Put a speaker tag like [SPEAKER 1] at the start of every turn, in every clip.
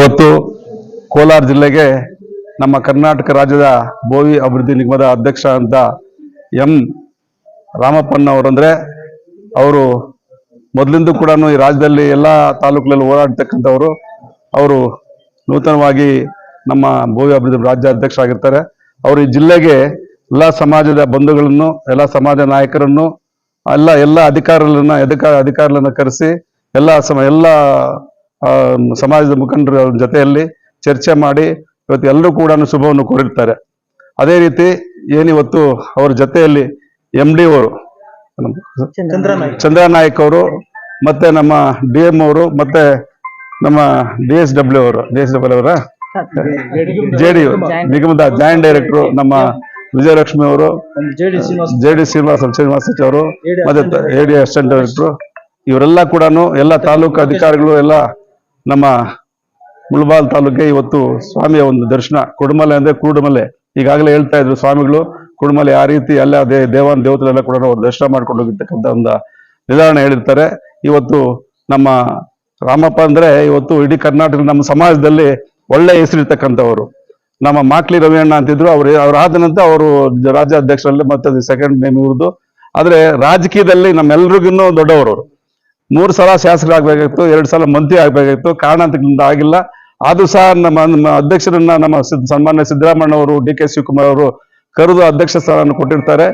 [SPEAKER 1] ಇವತ್ತು ಕೋಲಾರ ಜಿಲ್ಲೆಗೆ ನಮ್ಮ ಕರ್ನಾಟಕ ರಾಜ್ಯದ ಭೋವಿ ಅಭಿವೃದ್ಧಿ ನಿಗಮದ ಅಧ್ಯಕ್ಷ ಅಂತ ಎಂ ರಾಮಪ್ಪನವರಂದ್ರೆ ಅವರು ಮೊದಲಿಂದ ಕೂಡ ಈ ರಾಜ್ಯದಲ್ಲಿ ಎಲ್ಲ ತಾಲೂಕುಗಳಲ್ಲಿ ಓಡಾಡ್ತಕ್ಕಂಥವರು. ಅವರು ನೂತನವಾಗಿ ನಮ್ಮ ಭೋವಿ ಅಭಿವೃದ್ಧಿ ರಾಜ್ಯ ಅಧ್ಯಕ್ಷ ಆಗಿರ್ತಾರೆ. ಅವರು ಈ ಜಿಲ್ಲೆಗೆ ಎಲ್ಲ ಸಮಾಜದ ಬಂಧುಗಳನ್ನು, ಎಲ್ಲ ಸಮಾಜ ನಾಯಕರನ್ನು ಎಲ್ಲ ಎಲ್ಲ ಅಧಿಕಾರಿಗಳನ್ನ ಅಧಿಕಾರ ಅಧಿಕಾರಿಗಳನ್ನ ಕರೆಸಿ, ಎಲ್ಲ ಸಮ, ಎಲ್ಲ ಸಮಾಜದ ಮುಖಂಡರ ಜೊತೆಯಲ್ಲಿ ಚರ್ಚೆ ಮಾಡಿ ಇವತ್ತು ಎಲ್ಲರೂ ಕೂಡ ಶುಭವನ್ನು ಕೋರಿರ್ತಾರೆ. ಅದೇ ರೀತಿ ಏನಿವತ್ತು ಅವರ ಜೊತೆಯಲ್ಲಿ ಎಂ ಡಿ ಅವರು ಚಂದ್ರನಾಯಕ್. ಅವರು ಮತ್ತೆ ನಮ್ಮ ಡಿ ಎಂ ಅವರು ಮತ್ತೆ ನಮ್ಮ ಡಿ ಎಸ್ ಡಬ್ಲ್ಯೂ ಅವರು ಡಿ ಎಸ್ ಡಬ್ಲ್ಯೂ ಅವರ? ಜೆ ಡಿ ನಿಗಮದ ಜಾಯಿಂಟ್ ಡೈರೆಕ್ಟರ್ ನಮ್ಮ ವಿಜಯಲಕ್ಷ್ಮಿ ಅವರು ಜೆ ಡಿ ಶ್ರೀನಿವಾಸ ಶ್ರೀನಿವಾಸ ಅವರು ಮತ್ತೆ ಎ ಡಿ ಅಸಿಸ್ಟೆಂಟ್ ಡೈರೆಕ್ಟರ್ ಇವರೆಲ್ಲ ಕೂಡ ಎಲ್ಲ ತಾಲೂಕು ಅಧಿಕಾರಿಗಳು ಎಲ್ಲ ನಮ್ಮ ಮುಳಬಾಲ್ ತಾಲೂಕೆ ಇವತ್ತು ಸ್ವಾಮಿಯ ಒಂದು ದರ್ಶನ. ಕುಡುಮಲೆ ಅಂದ್ರೆ ಕುರುಡುಮಲೆ ಈಗಾಗಲೇ ಹೇಳ್ತಾ ಇದ್ರು ಸ್ವಾಮಿಗಳು, ಕುಡುಮಲೆ ಆ ರೀತಿ ಎಲ್ಲ ದೇ ದೇವಾನ್ ದೇವತೆಲ್ಲ ಕೂಡ ಅವ್ರು ದರ್ಶನ ಮಾಡ್ಕೊಂಡು ಹೋಗಿರ್ತಕ್ಕಂಥ ಒಂದು ನಿಧಾನ ಹೇಳಿರ್ತಾರೆ. ಇವತ್ತು ನಮ್ಮ ರಾಮಪ್ಪ ಅಂದ್ರೆ ಇವತ್ತು ಇಡೀ ಕರ್ನಾಟಕದ ನಮ್ಮ ಸಮಾಜದಲ್ಲಿ ಒಳ್ಳೆ ಹೆಸರಿರ್ತಕ್ಕಂಥವ್ರು. ನಮ್ಮ ಮಾಕ್ಲಿ ರವಿಯಣ್ಣ ಅಂತಿದ್ರು, ಅವ್ರು ಅವ್ರ ಆದ ನಂತರ ಅವರು ರಾಜ್ಯಾಧ್ಯಕ್ಷರಲ್ಲಿ ಮತ್ತೆ ಸೆಕೆಂಡ್ ನೇಮ್ ಇವ್ರದ್ದು. ಆದರೆ ರಾಜಕೀಯದಲ್ಲಿ ನಮ್ಮೆಲ್ರಿಗೂ ದೊಡ್ಡವರು ಅವ್ರು. ಮೂರು ಸಲ ಶಾಸಕರಾಗಬೇಕಾಗಿತ್ತು, ಎರಡು ಸಲ ಮಂತ್ರಿ ಆಗಬೇಕಾಗಿತ್ತು ಕಾರಣಾಂತರಗಳಿಂದ ಆಗಿಲ್ಲ. ಆದರೂ ಸಹ ನಮ್ಮ ಅಧ್ಯಕ್ಷರನ್ನ ನಮ್ಮ ಸನ್ಮಾನ್ಯ ಸಿದ್ದರಾಮಯ್ಯ ಅವರು ಡಿ ಕೆ ಶಿವಕುಮಾರ್ ಅವರು ಕರೆದು ಅಧ್ಯಕ್ಷ ಸ್ಥಾನವನ್ನು ಕೊಟ್ಟಿರ್ತಾರೆ.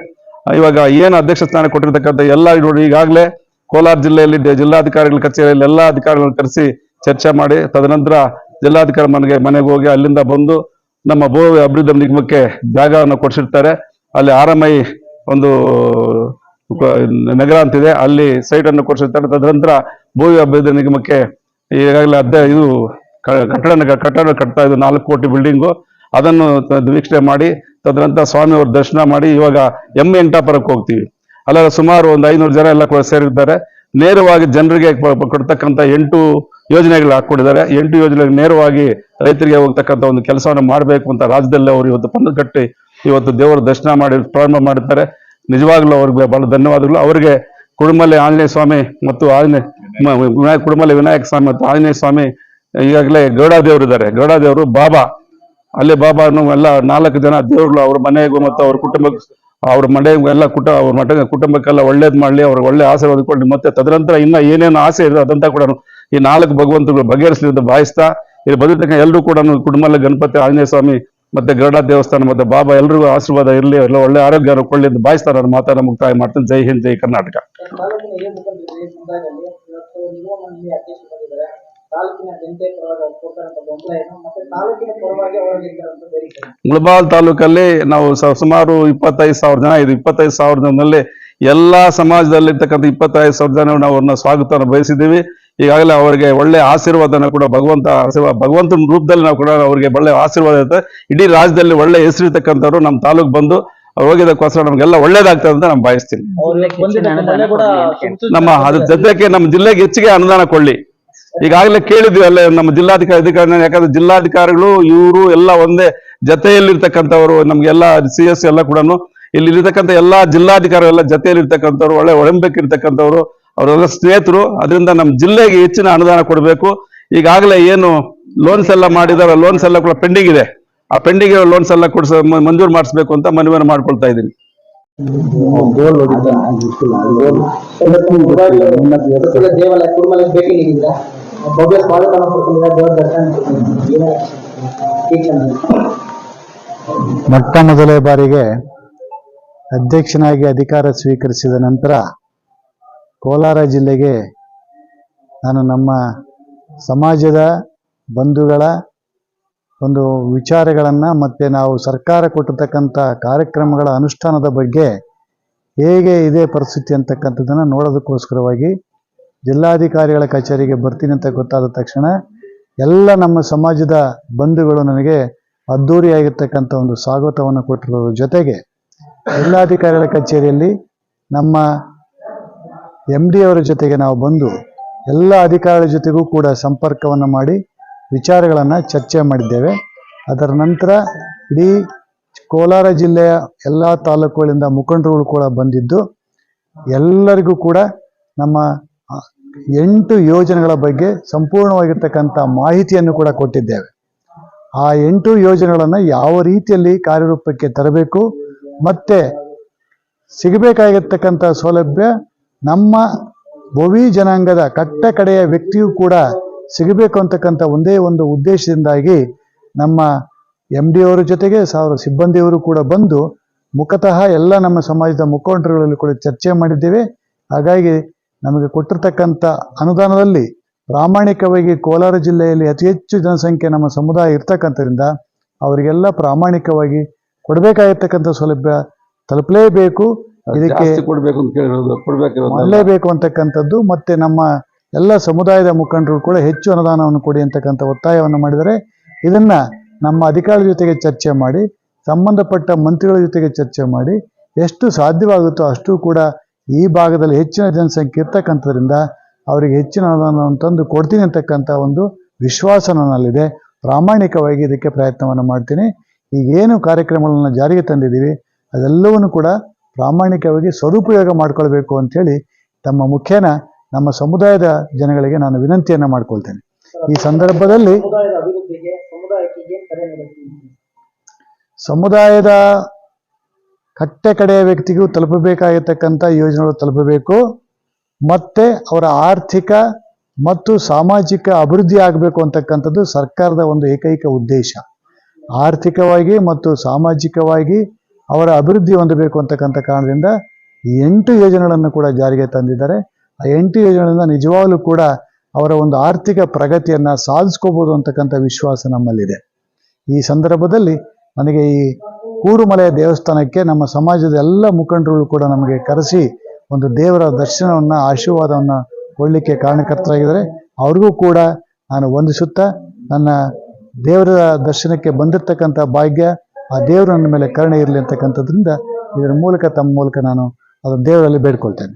[SPEAKER 1] ಇವಾಗ ಏನು ಅಧ್ಯಕ್ಷ ಸ್ಥಾನ ಕೊಟ್ಟಿರ್ತಕ್ಕಂಥ ಎಲ್ಲ ನೋಡಿ, ಈಗಾಗಲೇ ಕೋಲಾರ ಜಿಲ್ಲೆಯಲ್ಲಿ ಜಿಲ್ಲಾಧಿಕಾರಿಗಳ ಕಚೇರಿಯಲ್ಲಿ ಎಲ್ಲ ಅಧಿಕಾರಿಗಳನ್ನು ಕರೆಸಿ ಚರ್ಚೆ ಮಾಡಿ, ತದನಂತರ ಜಿಲ್ಲಾಧಿಕಾರಿ ಮನೆಗೆ ಮನೆಗೆ ಹೋಗಿ ಅಲ್ಲಿಂದ ಬಂದು ನಮ್ಮ ಭೂ ಅಭಿವೃದ್ಧಿ ನಿಗಮಕ್ಕೆ ಜಾಗವನ್ನು ಕೊಡಿಸಿರ್ತಾರೆ. ಅಲ್ಲಿ ಆರ್ ಒಂದು ನಗರ ಅಂತಿದೆ. ಅಲ್ಲಿ ಸೈಟ್ ಅನ್ನು ಕೊಡಿಸಿರ್ತಾರೆ ತದನಂತರ ಭೂಮಿ ಅಭಿವೃದ್ಧಿ ನಿಗಮಕ್ಕೆ ಈಗಾಗಲೇ ಅಧ್ಯ ಇದು ಕಟ್ಟಡ ಕಟ್ಟಡ ಕಟ್ತಾ ಇದು. ನಾಲ್ಕು ಕೋಟಿ ಬಿಲ್ಡಿಂಗು ಅದನ್ನು ವೀಕ್ಷಣೆ ಮಾಡಿ, ತದನಂತರ ಸ್ವಾಮಿ ಅವ್ರ ದರ್ಶನ ಮಾಡಿ, ಇವಾಗ ಎಂ ಎಂಟಾಪುರಕ್ಕೆ ಹೋಗ್ತೀವಿ. ಅಲ್ಲ ಸುಮಾರು ಒಂದು ಐನೂರು ಜನ ಎಲ್ಲ ಸೇರಿದ್ದಾರೆ. ನೇರವಾಗಿ ಜನರಿಗೆ ಕೊಡ್ತಕ್ಕಂಥ ಎಂಟು ಯೋಜನೆಗಳು ಹಾಕೊಂಡಿದ್ದಾರೆ ಎಂಟು ಯೋಜನೆಗಳು ನೇರವಾಗಿ ರೈತರಿಗೆ ಹೋಗ್ತಕ್ಕಂಥ ಒಂದು ಕೆಲಸವನ್ನು ಮಾಡಬೇಕು ಅಂತ ರಾಜ್ಯದಲ್ಲಿ ಅವರು ಇವತ್ತು ಪಂದು ಕಟ್ಟಿ ಇವತ್ತು ದೇವರ ದರ್ಶನ ಮಾಡಿ ಪ್ರಾರಂಭ ಮಾಡಿರ್ತಾರೆ. ನಿಜವಾಗ್ಲೂ ಅವ್ರಿಗೆ ಬಹಳ ಧನ್ಯವಾದಗಳು. ಅವರಿಗೆ ಕುಡುಮಲೆ ಆಂಜನೇಯ ಸ್ವಾಮಿ ಮತ್ತು ಆಂಜನೇಯ ವಿನಾಯಕ ಕುಡುಮಲೆ ವಿನಾಯಕ ಸ್ವಾಮಿ ಮತ್ತು ಆಂಜನೇಯ ಸ್ವಾಮಿ, ಈಗಾಗಲೇ ಗೌಡ ದೇವರು ಇದ್ದಾರೆ. ಗೌಡ ದೇವರು ಬಾಬಾ. ಅಲ್ಲಿ ಬಾಬಾ ಎಲ್ಲ ನಾಲ್ಕು ಜನ ದೇವರುಗಳು ಅವ್ರ ಮನೆಗೂ ಮತ್ತು ಅವ್ರ ಕುಟುಂಬಕ್ಕೆ, ಅವ್ರ ಮನೆಗೂ ಎಲ್ಲ ಕುಟ, ಅವ್ರ ಮಠ, ಕುಟುಂಬಕ್ಕೆಲ್ಲ ಒಳ್ಳೇದು ಮಾಡಲಿ, ಅವ್ರಿಗೆ ಒಳ್ಳೆ ಆಶೀರ್ವಾದ ಹೊಂದ್ಕೊಳ್ಳಿ ಮತ್ತೆ ತದನಂತರ ಇನ್ನ ಏನೇನು ಆಸೆ ಇದೆ ಅದಂತ ಕೂಡ ಈ ನಾಲ್ಕು ಭಗವಂತಗಳು ಬಗೆಹರಿಸಲಿ ಅಂತ ಭಾವಿಸ್ತಾ, ಇಲ್ಲಿ ಬಂದಿರ್ತಕ್ಕ ಎಲ್ಲರೂ ಕೂಡ ಕುಟುಂಬಲ್ಲ ಗಣಪತಿ, ಆಂಜನೇಯ ಸ್ವಾಮಿ ಮತ್ತೆ ಗರುಡ ದೇವಸ್ಥಾನ ಮತ್ತೆ ಬಾಬಾ ಎಲ್ರಿಗೂ ಆಶೀರ್ವಾದ ಇರಲಿ ಎಲ್ಲ ಒಳ್ಳೆ ಆರೋಗ್ಯ ಕೊಳ್ಳಿ ಅಂತ ಭಾವಿಸ್ತಾ ನಾನು ಮಾತಾಡ ಮುಕ್ತಾಯ ಮಾಡ್ತೀನಿ. ಜೈ ಹಿಂದ್ ಜೈ ಕರ್ನಾಟಕ? ಮುಳಬಾಲ್ ತಾಲೂಕಲ್ಲಿ ನಾವು ಸುಮಾರು ಇಪ್ಪತ್ತೈದು ಸಾವಿರ ಜನ ಇದು ಇಪ್ಪತ್ತೈದು ಸಾವಿರ ಜನದಲ್ಲಿ ಎಲ್ಲಾ ಸಮಾಜದಲ್ಲಿರ್ತಕ್ಕಂಥ ಇಪ್ಪತ್ತೈದು ಸಾವಿರ ಜನ ನಾವು ಅವ್ರನ್ನ ಸ್ವಾಗತವನ್ನು ಬಯಸಿದ್ದೀವಿ. ಈಗಾಗಲೇ ಅವರಿಗೆ ಒಳ್ಳೆ ಆಶೀರ್ವಾದನ ಕೂಡ ಭಗವಂತ ಆಶೀರ್ವಾದ ಭಗವಂತನ ರೂಪದಲ್ಲಿ ನಾವು ಕೂಡ ಅವರಿಗೆ ಒಳ್ಳೆ ಆಶೀರ್ವಾದ ಇರುತ್ತೆ. ಇಡೀ ರಾಜ್ಯದಲ್ಲಿ ಒಳ್ಳೆ ಹೆಸರಿರ್ತಕ್ಕಂಥವ್ರು ನಮ್ಮ ತಾಲೂಕ್ ಬಂದು ಅವ್ರು ಹೋಗಿದ್ದಕ್ಕೋಸ್ಕರ ನಮ್ಗೆಲ್ಲ ಒಳ್ಳೇದಾಗ್ತದೆ ಅಂತ ನಾನು
[SPEAKER 2] ಕೂಡ
[SPEAKER 1] ನಮ್ಮ ಅದ್ರ ಜೊತೆಗೆ ನಮ್ಮ ಜಿಲ್ಲೆಗೆ ಹೆಚ್ಚಿಗೆ ಅನುದಾನ ಕೊಳ್ಳಿ ಈಗಾಗಲೇ ಕೇಳಿದ್ವಿ ಅಲ್ಲೇ ನಮ್ಮ ಜಿಲ್ಲಾಧಿಕಾರಿ ಅಧಿಕಾರಿ ಯಾಕಂದ್ರೆ ಜಿಲ್ಲಾಧಿಕಾರಿಗಳು ಇವರು ಎಲ್ಲ ಒಂದೇ ಜತೆಯಲ್ಲಿರ್ತಕ್ಕಂಥವ್ರು ನಮ್ಗೆಲ್ಲ ಸಿ ಎಸ್ ಎಲ್ಲ ಕೂಡ ಇಲ್ಲಿ ಇರ್ತಕ್ಕಂಥ ಎಲ್ಲಾ ಜಿಲ್ಲಾಧಿಕಾರಿ ಎಲ್ಲ ಜೊತೆಯಲ್ಲಿರ್ತಕ್ಕಂಥವ್ರು, ಒಳ್ಳೆ ಒಡಂಬಡಿಕೆ ಇರ್ತಕ್ಕಂಥವ್ರು ಅವರೆಲ್ಲ ಸ್ನೇಹಿತರು. ಅದರಿಂದ ನಮ್ಮ ಜಿಲ್ಲೆಗೆ ಹೆಚ್ಚಿನ ಅನುದಾನ ಕೊಡಬೇಕು. ಈಗಾಗಲೇ ಏನು ಲೋನ್ಸ್ ಎಲ್ಲ ಮಾಡಿದಾರೆ ಲೋನ್ಸ್ ಎಲ್ಲ ಕೂಡ ಪೆಂಡಿಂಗ್ ಇದೆ. ಆ ಪೆಂಡಿಂಗ್ ಲೋನ್ಸ್ ಎಲ್ಲ ಕೊಡ್ಸ ಮಂಜೂರು ಮಾಡಿಸ್ಬೇಕು ಅಂತ ಮನವಿಯನ್ನು ಮಾಡ್ಕೊಳ್ತಾ ಇದ್ದೀನಿ?
[SPEAKER 3] ಮೊಟ್ಟ ಮೊದಲೇ ಬಾರಿಗೆ ಅಧ್ಯಕ್ಷನಾಗಿ ಅಧಿಕಾರ ಸ್ವೀಕರಿಸಿದ ನಂತರ ಕೋಲಾರ ಜಿಲ್ಲೆಗೆ ನಾನು ನಮ್ಮ ಸಮಾಜದ ಬಂಧುಗಳ ಒಂದು ವಿಚಾರಗಳನ್ನು ಮತ್ತು ನಾವು ಸರ್ಕಾರ ಕೊಟ್ಟಿರ್ತಕ್ಕಂಥ ಕಾರ್ಯಕ್ರಮಗಳ ಅನುಷ್ಠಾನದ ಬಗ್ಗೆ ಹೇಗೆ ಇದೆ ಪರಿಸ್ಥಿತಿ ಅಂತಕ್ಕಂಥದ್ದನ್ನು ನೋಡೋದಕ್ಕೋಸ್ಕರವಾಗಿ ಜಿಲ್ಲಾಧಿಕಾರಿಗಳ ಕಚೇರಿಗೆ ಬರ್ತೀನಿ ಅಂತ ಗೊತ್ತಾದ ತಕ್ಷಣ ಎಲ್ಲ ನಮ್ಮ ಸಮಾಜದ ಬಂಧುಗಳು ನನಗೆ ಅದ್ಧೂರಿಯಾಗಿರ್ತಕ್ಕಂಥ ಒಂದು ಸ್ವಾಗತವನ್ನು ಕೊಟ್ಟಿರೋದ್ರ ಜೊತೆಗೆ ಜಿಲ್ಲಾಧಿಕಾರಿಗಳ ಕಚೇರಿಯಲ್ಲಿ ನಮ್ಮ ಎಂ ಡಿ ಅವರ ಜೊತೆಗೆ ನಾವು ಬಂದು ಎಲ್ಲ ಅಧಿಕಾರಿಗಳ ಜೊತೆಗೂ ಕೂಡ ಸಂಪರ್ಕವನ್ನು ಮಾಡಿ ವಿಚಾರಗಳನ್ನು ಚರ್ಚೆ ಮಾಡಿದ್ದೇವೆ. ಅದರ ನಂತರ ಇಡೀ ಕೋಲಾರ ಜಿಲ್ಲೆಯ ಎಲ್ಲ ತಾಲೂಕುಗಳಿಂದ ಮುಖಂಡರುಗಳು ಕೂಡ ಬಂದಿದ್ದು, ಎಲ್ಲರಿಗೂ ಕೂಡ ನಮ್ಮ ಎಂಟು ಯೋಜನೆಗಳ ಬಗ್ಗೆ ಸಂಪೂರ್ಣವಾಗಿರ್ತಕ್ಕಂಥ ಮಾಹಿತಿಯನ್ನು ಕೂಡ ಕೊಟ್ಟಿದ್ದೇವೆ. ಆ ಎಂಟು ಯೋಜನೆಗಳನ್ನು ಯಾವ ರೀತಿಯಲ್ಲಿ ಕಾರ್ಯರೂಪಕ್ಕೆ ತರಬೇಕು ಮತ್ತೆ ಸಿಗಬೇಕಾಗಿರ್ತಕ್ಕಂಥ ಸೌಲಭ್ಯ ನಮ್ಮ ಭವಿ ಜನಾಂಗದ ಕಟ್ಟ ಕಡೆಯ ವ್ಯಕ್ತಿಯೂ ಕೂಡ ಸಿಗಬೇಕು ಅಂತಕ್ಕಂಥ ಒಂದೇ ಒಂದು ಉದ್ದೇಶದಿಂದಾಗಿ ನಮ್ಮ ಎಂ ಡಿ ಅವರ ಜೊತೆಗೆ ಸಾವಿರ ಸಿಬ್ಬಂದಿಯವರು ಕೂಡ ಬಂದು ಮುಖತಃ ಎಲ್ಲ ನಮ್ಮ ಸಮಾಜದ ಮುಖಂಡರುಗಳಲ್ಲಿ ಕೂಡ ಚರ್ಚೆ ಮಾಡಿದ್ದೇವೆ. ಹಾಗಾಗಿ ನಮಗೆ ಕೊಟ್ಟಿರ್ತಕ್ಕಂಥ ಅನುದಾನದಲ್ಲಿ ಪ್ರಾಮಾಣಿಕವಾಗಿ ಕೋಲಾರ ಜಿಲ್ಲೆಯಲ್ಲಿ ಅತಿ ಹೆಚ್ಚು ಜನಸಂಖ್ಯೆ ನಮ್ಮ ಸಮುದಾಯ ಇರ್ತಕ್ಕಂಥದ್ರಿಂದ ಅವರಿಗೆಲ್ಲ ಪ್ರಾಮಾಣಿಕವಾಗಿ ಕೊಡಬೇಕಾಗಿರ್ತಕ್ಕಂಥ ಸೌಲಭ್ಯ ತಲುಪಲೇಬೇಕು. ಇದಕ್ಕೆ
[SPEAKER 1] ಕೊಡಬೇಕು ಅಂತ ಕೇಳಿರೋದು ಕೊಡಬೇಕಿರೋದು
[SPEAKER 3] ಮಾಡಲೇಬೇಕು ಅಂತಕ್ಕಂಥದ್ದು ಮತ್ತೆ ನಮ್ಮ ಎಲ್ಲ ಸಮುದಾಯದ ಮುಖಂಡರು ಕೂಡ ಹೆಚ್ಚು ಅನುದಾನವನ್ನು ಕೊಡಿ ಅಂತಕ್ಕಂಥ ಒತ್ತಾಯವನ್ನು ಮಾಡಿದರೆ ಇದನ್ನ ನಮ್ಮ ಅಧಿಕಾರಿಗಳ ಜೊತೆಗೆ ಚರ್ಚೆ ಮಾಡಿ ಸಂಬಂಧಪಟ್ಟ ಮಂತ್ರಿಗಳ ಜೊತೆಗೆ ಚರ್ಚೆ ಮಾಡಿ ಎಷ್ಟು ಸಾಧ್ಯವಾಗುತ್ತೋ ಅಷ್ಟು ಕೂಡ ಈ ಭಾಗದಲ್ಲಿ ಹೆಚ್ಚಿನ ಜನಸಂಖ್ಯೆ ಇರ್ತಕ್ಕಂಥದ್ರಿಂದ ಅವರಿಗೆ ಹೆಚ್ಚಿನ ಅನುದಾನವನ್ನು ತಂದು ಕೊಡ್ತೀನಿ ಅಂತಕ್ಕಂಥ ಒಂದು ವಿಶ್ವಾಸ ನನ್ನಲ್ಲಿದೆ. ಪ್ರಾಮಾಣಿಕವಾಗಿ ಇದಕ್ಕೆ ಪ್ರಯತ್ನವನ್ನು ಮಾಡ್ತೀನಿ. ಈಗೇನು ಕಾರ್ಯಕ್ರಮಗಳನ್ನು ಜಾರಿಗೆ ತಂದಿದ್ದೀವಿ ಅದೆಲ್ಲವನ್ನು ಕೂಡ ಪ್ರಾಮಾಣಿಕವಾಗಿ ಸದುಪಯೋಗ ಮಾಡ್ಕೊಳ್ಬೇಕು ಅಂಥೇಳಿ ತಮ್ಮ ಮುಖ್ಯನ ನಮ್ಮ ಸಮುದಾಯದ ಜನಗಳಿಗೆ ನಾನು ವಿನಂತಿಯನ್ನು ಮಾಡ್ಕೊಳ್ತೇನೆ. ಈ ಸಂದರ್ಭದಲ್ಲಿ ಸಮುದಾಯದ ಕಟ್ಟೆ ಕಡೆಯ ವ್ಯಕ್ತಿಗೂ ತಲುಪಬೇಕಾಗಿರ್ತಕ್ಕಂಥ ಯೋಜನೆಗಳು ತಲುಪಬೇಕು ಮತ್ತೆ ಅವರ ಆರ್ಥಿಕ ಮತ್ತು ಸಾಮಾಜಿಕ ಅಭಿವೃದ್ಧಿ ಆಗಬೇಕು ಅಂತಕ್ಕಂಥದ್ದು ಸರ್ಕಾರದ ಒಂದು ಏಕೈಕ ಉದ್ದೇಶ. ಆರ್ಥಿಕವಾಗಿ ಮತ್ತು ಸಾಮಾಜಿಕವಾಗಿ ಅವರ ಅಭಿವೃದ್ಧಿ ಹೊಂದಬೇಕು ಅಂತಕ್ಕಂಥ ಕಾರಣದಿಂದ ಈ ಎಂಟು ಯೋಜನೆಗಳನ್ನು ಕೂಡ ಜಾರಿಗೆ ತಂದಿದ್ದಾರೆ. ಆ ಎಂಟು ಯೋಜನೆಗಳಿಂದ ನಿಜವಾಗಲೂ ಕೂಡ ಅವರ ಒಂದು ಆರ್ಥಿಕ ಪ್ರಗತಿಯನ್ನು ಸಾಧಿಸ್ಕೋಬೋದು ಅಂತಕ್ಕಂಥ ವಿಶ್ವಾಸ ನಮ್ಮಲ್ಲಿದೆ. ಈ ಸಂದರ್ಭದಲ್ಲಿ ನನಗೆ ಈ ಕೂರುಮಲೆಯ ದೇವಸ್ಥಾನಕ್ಕೆ ನಮ್ಮ ಸಮಾಜದ ಎಲ್ಲ ಮುಖಂಡರುಗಳು ಕೂಡ ನಮಗೆ ಕರೆಸಿ ಒಂದು ದೇವರ ದರ್ಶನವನ್ನು, ಆಶೀರ್ವಾದವನ್ನು ಕೊಡಲಿಕ್ಕೆ ಕಾರಣಕರ್ತರಾಗಿದ್ದಾರೆ. ಅವ್ರಿಗೂ ಕೂಡ ನಾನು ವಂದಿಸುತ್ತಾ ನನ್ನ ದೇವರ ದರ್ಶನಕ್ಕೆ ಬಂದಿರತಕ್ಕಂಥ ಭಾಗ್ಯ, ಆ ದೇವರ ನನ್ನ ಮೇಲೆ ಕರುಣೆ ಇರಲಿ ಅಂತಕ್ಕಂಥದ್ರಿಂದ ಇದರ ಮೂಲಕ ತಮ್ಮ ಮೂಲಕ ನಾನು ಅದನ್ನು ದೇವರಲ್ಲಿ ಬೇಡ್ಕೊಳ್ತೇನೆ.